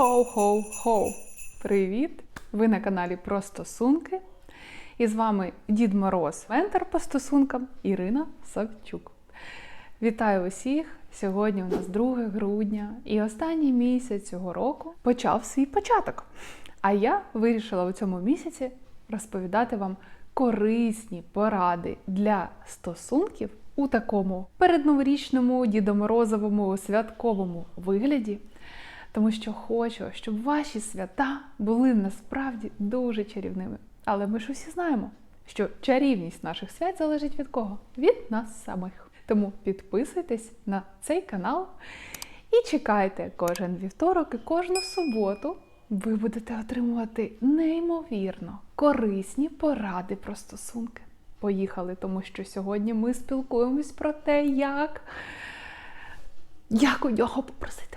Хоу-хоу-хоу! Привіт! Ви на каналі Про стосунки. І з вами Дід Мороз, ментор по стосункам Ірина Савчук. Вітаю усіх! Сьогодні у нас 2 грудня, і останній місяць цього року почав свій початок. А я вирішила у цьому місяці розповідати вам корисні поради для стосунків у такому передноворічному дідоморозовому святковому вигляді. Тому що хочу, щоб ваші свята були насправді дуже чарівними. Але ми ж усі знаємо, що чарівність наших свят залежить від кого? Від нас самих. Тому підписуйтесь на цей канал і чекайте кожен вівторок і кожну суботу. Ви будете отримувати неймовірно корисні поради про стосунки. Поїхали, тому що сьогодні ми спілкуємось про те, як, як у нього попросити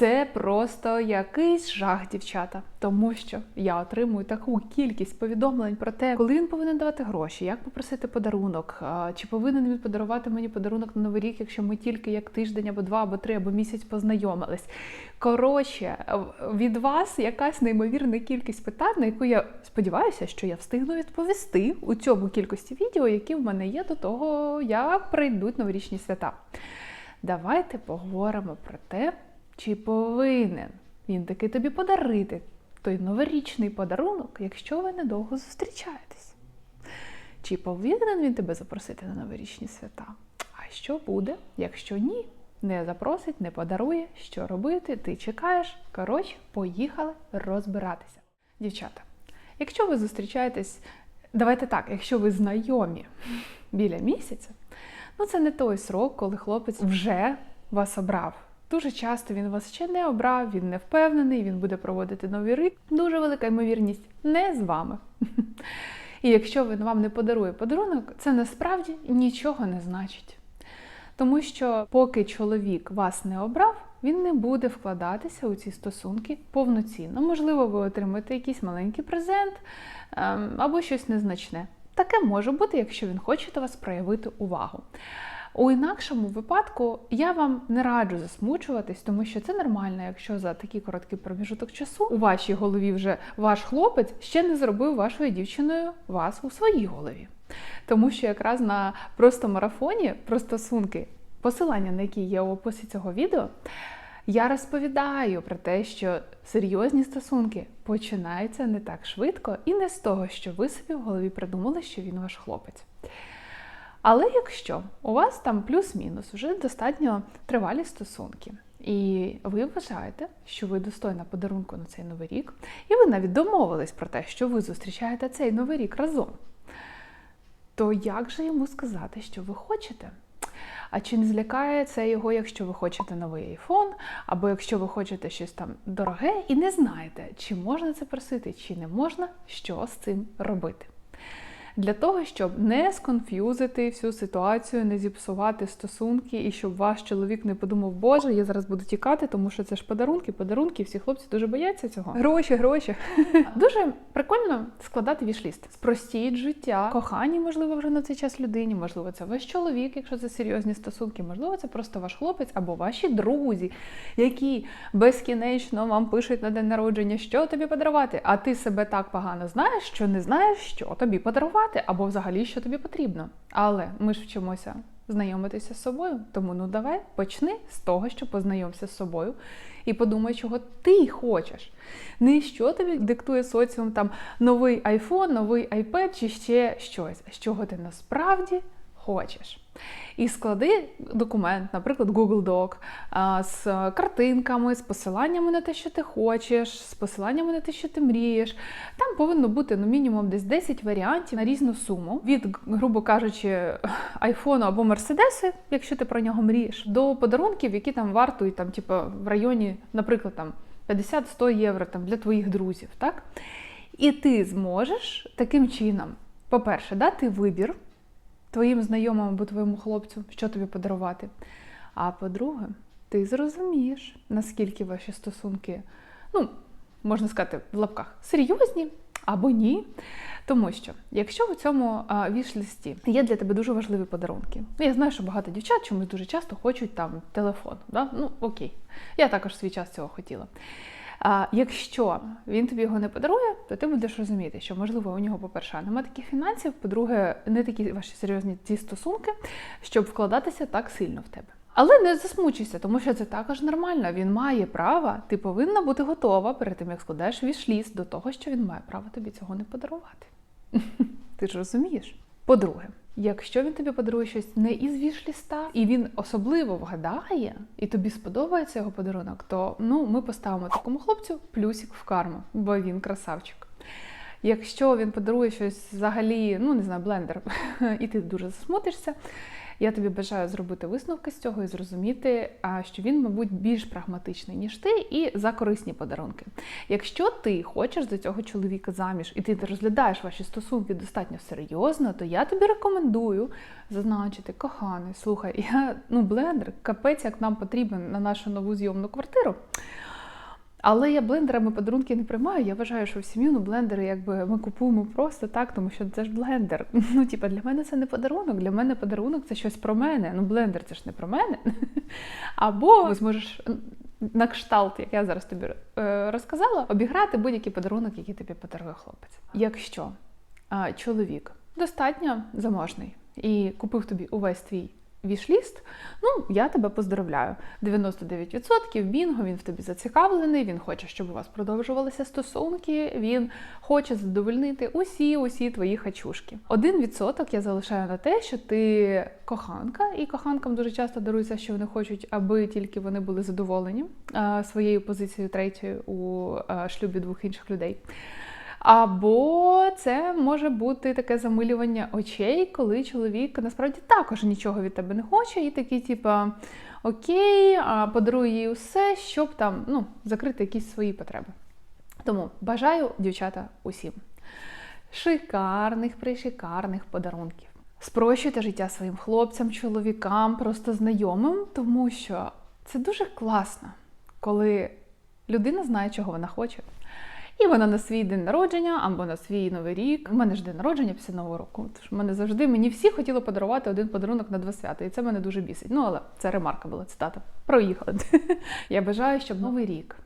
Це просто якийсь жах, дівчата, тому що я отримую таку кількість повідомлень про те, коли він повинен давати гроші, як попросити подарунок, чи повинен він подарувати мені подарунок на новий рік, якщо ми тільки як тиждень або два, або три, або місяць познайомились. Коротше, від вас якась неймовірна кількість питань, на яку я сподіваюся, що я встигну відповісти у цьому кількості відео, які в мене є до того, як прийдуть новорічні свята. Давайте поговоримо про те. Чи повинен він таки тобі подарити той новорічний подарунок, якщо ви недовго зустрічаєтесь? Чи повинен він тебе запросити на новорічні свята? А що буде, якщо ні? Не запросить, не подарує, що робити, ти чекаєш. Коротше, поїхали розбиратися. Дівчата, якщо ви зустрічаєтесь, давайте так, якщо ви знайомі біля місяця, ну це не той срок, коли хлопець вже вас обрав. Дуже часто він вас ще не обрав, він не впевнений, він буде проводити новий рік. Дуже велика ймовірність не з вами. І якщо він вам не подарує подарунок, це насправді нічого не значить. Тому що, поки чоловік вас не обрав, він не буде вкладатися у ці стосунки повноцінно. Можливо, ви отримаєте якийсь маленький презент ем, або щось незначне. Таке може бути, якщо він хоче до вас проявити увагу. У інакшому випадку я вам не раджу засмучуватись, тому що це нормально, якщо за такий короткий проміжуток часу у вашій голові вже ваш хлопець ще не зробив вашою дівчиною вас у своїй голові. Тому що якраз на просто марафоні про стосунки, посилання на які є у описі цього відео, я розповідаю про те, що серйозні стосунки починаються не так швидко і не з того, що ви собі в голові придумали, що він ваш хлопець. Але якщо у вас там плюс-мінус вже достатньо тривалі стосунки, і ви вважаєте, що ви достойна подарунку на цей новий рік, і ви навіть домовились про те, що ви зустрічаєте цей новий рік разом, то як же йому сказати, що ви хочете? А чи не злякає це його, якщо ви хочете новий айфон, або якщо ви хочете щось там дороге і не знаєте, чи можна це просити, чи не можна, що з цим робити? Для того, щоб не сконф'юзити всю ситуацію, не зіпсувати стосунки, і щоб ваш чоловік не подумав, Боже, я зараз буду тікати, тому що це ж подарунки, подарунки, всі хлопці дуже бояться цього. Гроші, гроші. Дуже прикольно складати вішліст. Спростіть життя, кохані, можливо, вже на цей час людині, можливо, це ваш чоловік, якщо це серйозні стосунки, можливо, це просто ваш хлопець або ваші друзі, які безкінечно вам пишуть на день народження, що тобі подарувати. А ти себе так погано знаєш, що не знаєш, що тобі подарувати або взагалі що тобі потрібно. Але ми ж вчимося знайомитися з собою. Тому ну давай почни з того, що познайомся з собою, і подумай, чого ти хочеш. Не що тобі диктує соціум там новий iPhone, новий iPad чи ще щось, з чого ти насправді хочеш. І склади документ, наприклад, Google Doc, з картинками, з посиланнями на те, що ти хочеш, з посиланнями на те, що ти мрієш. Там повинно бути ну, мінімум десь 10 варіантів на різну суму. Від, грубо кажучи, айфону або мерседеси, якщо ти про нього мрієш, до подарунків, які там вартують там, типу, в районі, наприклад, там 50-100 євро там, для твоїх друзів. так? І ти зможеш таким чином, по-перше, дати вибір твоїм знайомим або твоєму хлопцю, що тобі подарувати. А по-друге, ти зрозумієш, наскільки ваші стосунки, ну, можна сказати, в лапках серйозні або ні. Тому що, якщо у цьому а, віш-листі є для тебе дуже важливі подарунки, ну я знаю, що багато дівчат чомусь дуже часто хочуть там телефон. Да? Ну окей, я також свій час цього хотіла. А якщо він тобі його не подарує, то ти будеш розуміти, що можливо у нього, по-перше, немає таких фінансів, по-друге, не такі ваші серйозні ці стосунки, щоб вкладатися так сильно в тебе. Але не засмучуйся, тому що це також нормально. Він має право, ти повинна бути готова перед тим, як складаєш вішліст до того, що він має право тобі цього не подарувати. Ти ж розумієш? По-друге, якщо він тобі подарує щось не із вішліста, і він особливо вгадає, і тобі сподобається його подарунок, то ну ми поставимо такому хлопцю плюсик в карму, бо він красавчик. Якщо він подарує щось взагалі, ну не знаю, блендер, і ти дуже засмутишся, я тобі бажаю зробити висновки з цього і зрозуміти, що він, мабуть, більш прагматичний, ніж ти, і за корисні подарунки. Якщо ти хочеш за цього чоловіка заміж, і ти розглядаєш ваші стосунки достатньо серйозно, то я тобі рекомендую зазначити, коханий, слухай, я ну блендер, капець, як нам потрібен на нашу нову зйомну квартиру. Але я блендерами подарунки не приймаю. Я вважаю, що в сім'ю ну, блендери якби ми купуємо просто так, тому що це ж блендер. Ну, типа, для мене це не подарунок. Для мене подарунок це щось про мене. Ну, блендер це ж не про мене. Або зможеш на кшталт, як я зараз тобі е, розказала, обіграти будь-який подарунок, який тобі подарує хлопець. Якщо чоловік достатньо заможний і купив тобі увесь твій вішліст, ну я тебе поздравляю. 99% бінго, він в тобі зацікавлений, він хоче, щоб у вас продовжувалися стосунки, він хоче задовольнити усі усі твої хачушки. Один відсоток я залишаю на те, що ти коханка, і коханкам дуже часто дарується, що вони хочуть, аби тільки вони були задоволені своєю позицією третьою у шлюбі двох інших людей. Або це може бути таке замилювання очей, коли чоловік насправді також нічого від тебе не хоче, і такий, типа, окей, подаруй їй усе, щоб там ну, закрити якісь свої потреби. Тому бажаю, дівчата, усім шикарних, пришикарних подарунків. Спрощуйте життя своїм хлопцям, чоловікам, просто знайомим, тому що це дуже класно, коли людина знає, чого вона хоче. І вона на свій день народження або на свій новий рік. У мене ж день народження після нового року. Тож мене завжди мені всі хотіли подарувати один подарунок на два свята, і це мене дуже бісить. Ну але це ремарка була цитата. Проїхали. Я бажаю, щоб новий рік,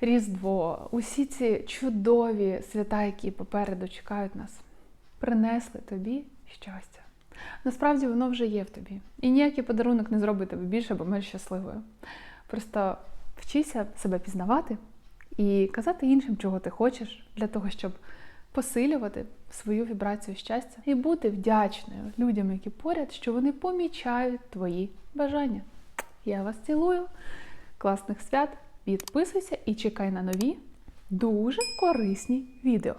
Різдво, усі ці чудові свята, які попереду чекають нас, принесли тобі щастя. Насправді воно вже є в тобі. І ніякий подарунок не зробить тебе більше або менш щасливою. Просто вчися себе пізнавати і казати іншим, чого ти хочеш, для того, щоб посилювати свою вібрацію щастя і бути вдячною людям, які поряд, що вони помічають твої бажання. Я вас цілую, класних свят, підписуйся і чекай на нові дуже корисні відео.